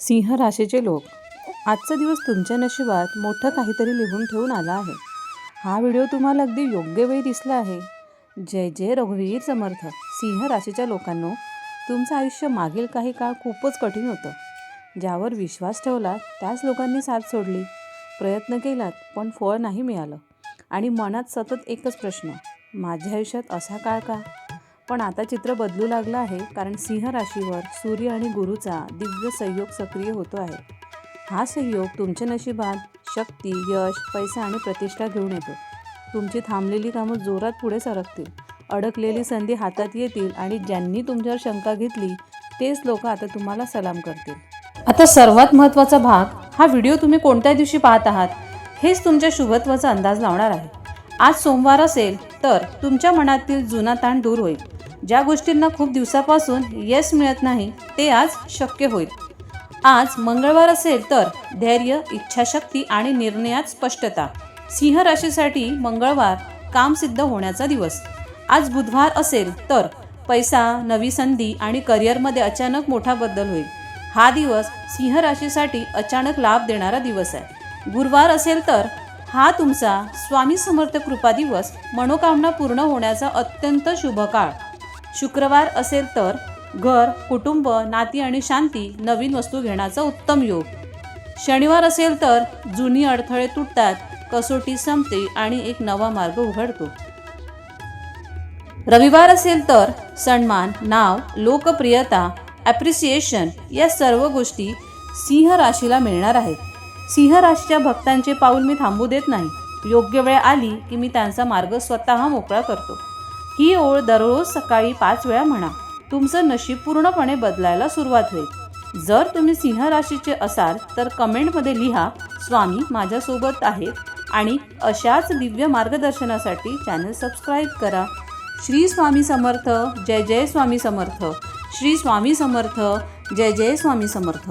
सिंह राशीचे लोक. आजचा दिवस तुमच्या नशिबात मोठं काहीतरी लिहून ठेवून आला आहे. हा व्हिडिओ तुम्हाला अगदी योग्य वेळी दिसला आहे. जय जय रघुवीर समर्थ. सिंह राशीच्या लोकांनो तुमचं आयुष्य मागील काही काळ खूपच कठीण होतं. ज्यावर विश्वास ठेवला त्याच लोकांनी साथ सोडली. प्रयत्न केलात पण फळ नाही मिळालं. आणि मनात सतत एकच प्रश्न. माझ्या आयुष्यात असा काळ का? पण आता चित्र बदलू लागलं आहे कारण सिंह राशीवर सूर्य आणि गुरुचा दिव्य संयोग सक्रिय होतो आहे. हा संयोग तुमच्या नशिबात शक्ती यश पैसा आणि प्रतिष्ठा घेऊन येतो. तुमची थांबलेली कामं जोरात पुढे सरकतील. अडकलेली संधी हातात येतील आणि ज्यांनी तुमच्यावर शंका घेतली तेच लोक आता तुम्हाला सलाम करतील. आता सर्वात महत्त्वाचा भाग हा व्हिडिओ तुम्ही कोणत्या दिवशी पाहत आहात हेच तुमच्या शुभत्वाचा अंदाज लावणार आहे. आज सोमवार असेल तर तुमच्या मनातील जुना ताण दूर होईल. ज्या गोष्टींना खूप दिवसापासून यश मिळत नाही ते आज शक्य होईल. आज मंगळवार असेल तर धैर्य इच्छाशक्ती आणि निर्णयात स्पष्टता. सिंह राशीसाठी मंगळवार काम सिद्ध होण्याचा दिवस. आज बुधवार असेल तर पैसा नवी संधी आणि करिअरमध्ये अचानक मोठा बदल होईल. हा दिवस सिंह राशीसाठी अचानक लाभ देणारा दिवस आहे. गुरुवार असेल तर हा तुमचा स्वामी समर्थ कृपा दिवस मनोकामना पूर्ण होण्याचा अत्यंत शुभ काळ. शुक्रवार असेल तर घर कुटुंब नाती आणि शांती नवीन वस्तू घेण्याचा उत्तम योग. शनिवार असेल तर जुनी अडथळे तुटतात कसोटी संपते आणि एक नवा मार्ग उघडतो. रविवार असेल तर सन्मान नाव लोकप्रियता ॲप्रिसिएशन या सर्व गोष्टी सिंह राशीला मिळणार आहेत. सिंह राशीच्या भक्तांचे पाऊल मी थांबू देत नाही. योग्य वेळ आली की मी त्यांचा मार्ग स्वतः मोकळा करतो. ही ओळ दररोज सकाळी पाच वेळा म्हणा. तुमचं नशीब पूर्णपणे बदलायला सुरुवात होईल. जर तुम्ही सिंह राशीचे असाल तर कमेंटमध्ये लिहा स्वामी माझ्यासोबत आहेत आणि अशाच दिव्य मार्गदर्शनासाठी चॅनल सबस्क्राईब करा. श्री स्वामी समर्थ जय जय स्वामी समर्थ. श्री स्वामी समर्थ जय जय स्वामी समर्थ.